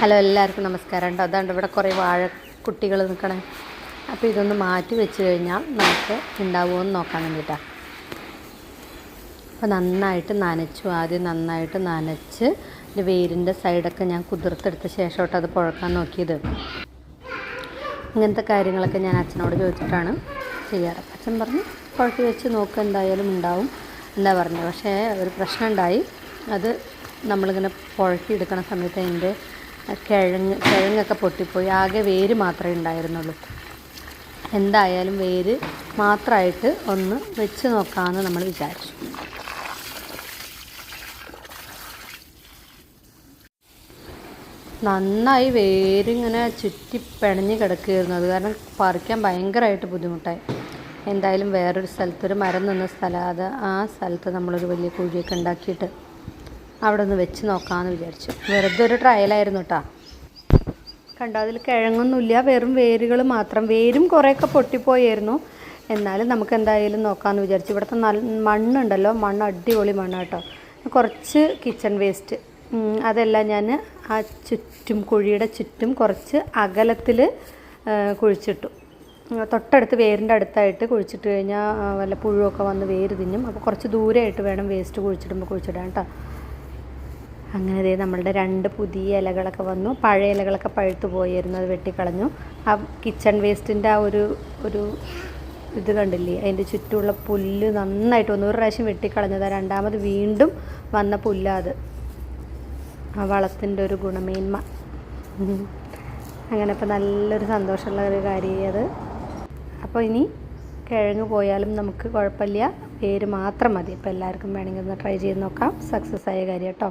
Hello എല്ലാവർക്കും നമസ്കാരം ഉണ്ടോ അതാണ്ട് ഇവിടെ കുറേ വാഴ കുട്ടികൾ നിൽക്കണേ അപ്പോൾ ഇതൊന്ന് മാറ്റി വെച്ച് കഴിഞ്ഞാൽ നമുക്ക് ഉണ്ടാവുമോ എന്ന് നോക്കാൻ വേണ്ടിയിട്ടാണ് അപ്പോൾ നന്നായിട്ട് നനച്ചു ആദ്യം നന്നായിട്ട് നനച്ച് ഇതിന്റെ വേരിന്റെ സൈഡൊക്കെ ഞാൻ കുതിർത്തെടുത്ത ശേഷമായിട്ട് അത് പുഴക്കാൻ നോക്കിയത്. ഇങ്ങനത്തെ കാര്യങ്ങളൊക്കെ ഞാൻ അച്ഛനോട് ചോദിച്ചിട്ടാണ് ചെയ്യാറ്. അച്ഛൻ പറഞ്ഞു പുഴക്കി വെച്ച് നോക്കുക എന്തായാലും ഉണ്ടാവും എന്താ പറഞ്ഞത്. പക്ഷേ ഒരു പ്രശ്നം ഉണ്ടായി. അത് നമ്മളിങ്ങനെ പുഴക്കി എടുക്കണ സമയത്ത് അതിന്റെ കിഴങ്ങ് കിഴങ്ങൊക്കെ പൊട്ടിപ്പോയി. ആകെ വേര് മാത്രമേ ഉണ്ടായിരുന്നുള്ളൂ. എന്തായാലും വേര് മാത്രമായിട്ട് ഒന്ന് വെച്ച് നോക്കാമെന്ന് നമ്മൾ വിചാരിച്ചു. നന്നായി വേരിങ്ങനെ ചുറ്റി പിണഞ്ഞ് കിടക്കുകയായിരുന്നു. അത് കാരണം പറിക്കാൻ ഭയങ്കരമായിട്ട് ബുദ്ധിമുട്ടായി. എന്തായാലും വേറൊരു സ്ഥലത്തൊരു മരം നിന്ന സ്ഥലം അത് ആ സ്ഥലത്ത് നമ്മളൊരു വലിയ കുഴിയൊക്കെ ഉണ്ടാക്കിയിട്ട് അവിടെ ഒന്ന് വെച്ച് നോക്കാമെന്ന് വിചാരിച്ചു. വെറുതെ ഒരു ട്രയലായിരുന്നു കേട്ടോ കണ്ടോ അതിൽ കിഴങ്ങൊന്നുമില്ല. വെറും വേരുകൾ മാത്രം. വേരും കുറേയൊക്കെ പൊട്ടിപ്പോയായിരുന്നു എന്നാലും നമുക്ക് എന്തായാലും നോക്കാമെന്ന് വിചാരിച്ചു. ഇവിടുത്തെ നല്ല മണ്ണുണ്ടല്ലോ. മണ്ണ് അടിപൊളി മണ്ണ് കേട്ടോ കുറച്ച് കിച്ചൺ വേസ്റ്റ് അതെല്ലാം ഞാൻ ആ ചുറ്റും കുഴിയുടെ ചുറ്റും കുറച്ച് അകലത്തിൽ കുഴിച്ചിട്ടു. തൊട്ടടുത്ത് വേരിന്റെ അടുത്തായിട്ട് കുഴിച്ചിട്ട് കഴിഞ്ഞാൽ വല്ല പുഴുവൊക്കെ വന്ന് വേര് തിന്നും. അപ്പോൾ കുറച്ച് ദൂരമായിട്ട് വേണം വേസ്റ്റ് കുഴിച്ചിടുമ്പോൾ കുഴിച്ചിടാൻ കേട്ടോ അങ്ങനെ ഇതേ നമ്മളുടെ രണ്ട് പുതിയ ഇലകളൊക്കെ വന്നു. പഴയ ഇലകളൊക്കെ പഴുത്തു പോയിരുന്നു. അത് വെട്ടിക്കളഞ്ഞു. ആ കിച്ചൺ വേസ്റ്റിന്റെ ആ ഒരു ഒരു ഇത് കണ്ടില്ലേ? അതിന്റെ ചുറ്റുമുള്ള പുല്ല് നന്നായിട്ട് വന്നു. ഒരു പ്രാവശ്യം വെട്ടിക്കളഞ്ഞത്. രണ്ടാമത് വീണ്ടും വന്ന പുല്ലാത് ആ വളത്തിന്റെ ഒരു ഗുണമേന്മ. അങ്ങനെ ഇപ്പോൾ നല്ലൊരു സന്തോഷമുള്ള ഒരു കാര്യമായി അത്. അപ്പോൾ ഇനി കിഴങ്ങ് പോയാലും നമുക്ക് കുഴപ്പമില്ല. പേര് മാത്രം മതി. അപ്പോൾ എല്ലാവർക്കും വേണമെങ്കിൽ ഒന്ന് ട്രൈ ചെയ്ത് നോക്കാം. സക്സസ് ആയ കാര്യം കേട്ടോ.